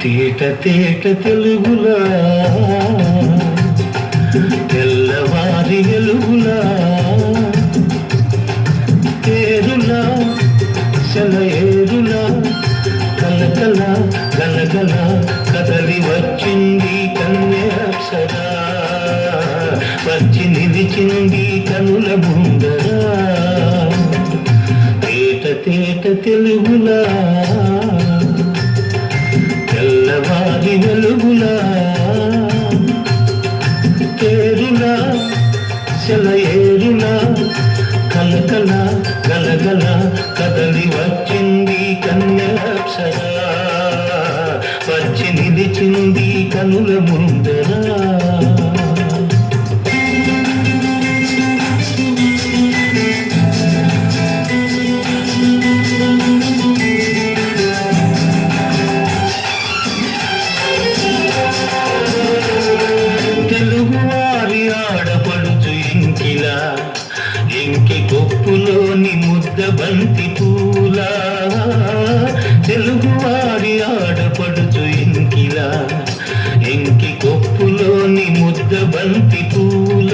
తేట తేట తెలుగులా తెల్లవారి ఎలుగులా తేరులా ఏరులా కలకల కలకల కదలి వచ్చింది కన్నే అప్సరా వచ్చి నిలిచింది కనుల ముందరా. తేట తెలుగులా తెల్లవారి వెలుగులా. తేరులా సెలయేరులా కలకల గలగల కదలి వచ్చింది కన్యాప్సరా వచ్చి నిలిచింది కనుల ముందరా. కొప్పులోని బంతి పూల తెలుగువారి ఆడపడుచు ఇంకిలా. ఇంకి కొప్పులోని ముద్ద బంతి పూల.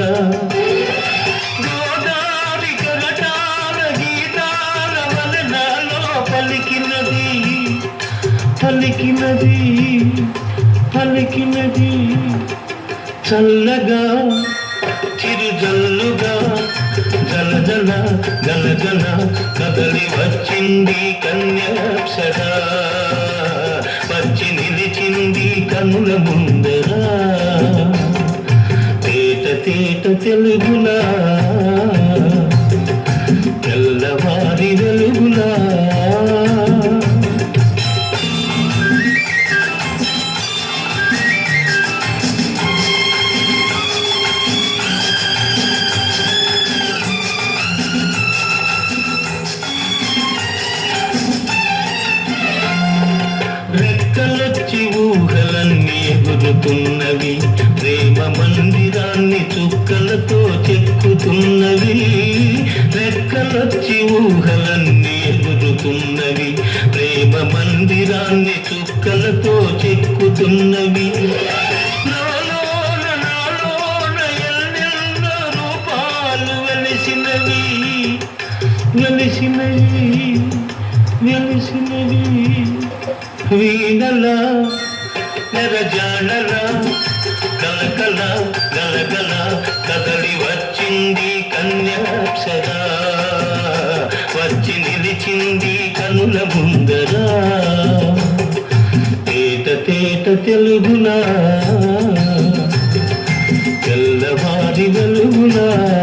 గోదావరి కరటాల గీతాల వలనాలో పలికినది పలికినది పలికినది. చల్లగా గలగల కదలి వచ్చింది కన్యాప్సరా వచ్చి నిలిచింది కన్నుల ముందరా. తేట తేట తెలుగులా తెల్లవారి వెలుగులా చెక్కుతున్నవి ప్రేమ మందిరాన్ని చుక్కలతో చెక్కుతున్నవి రెక్కలొచ్చి ఊహలన్నీ ఎగురుతున్నవి ప్రేమ మందిరాన్ని చుక్కలతో చెక్కుతున్నవి. నాలోన రూపాలు వెలిసినవి వెలిసినవి వెలిసినవి. వీణల నెరజాడల కలకల గలగల కదలి వచ్చింది కన్యాప్సరా వచ్చి నిలిచింది కనుల ముందరా. తేట తేట తెలుగునా? తెల్లవారి వెలుగునా?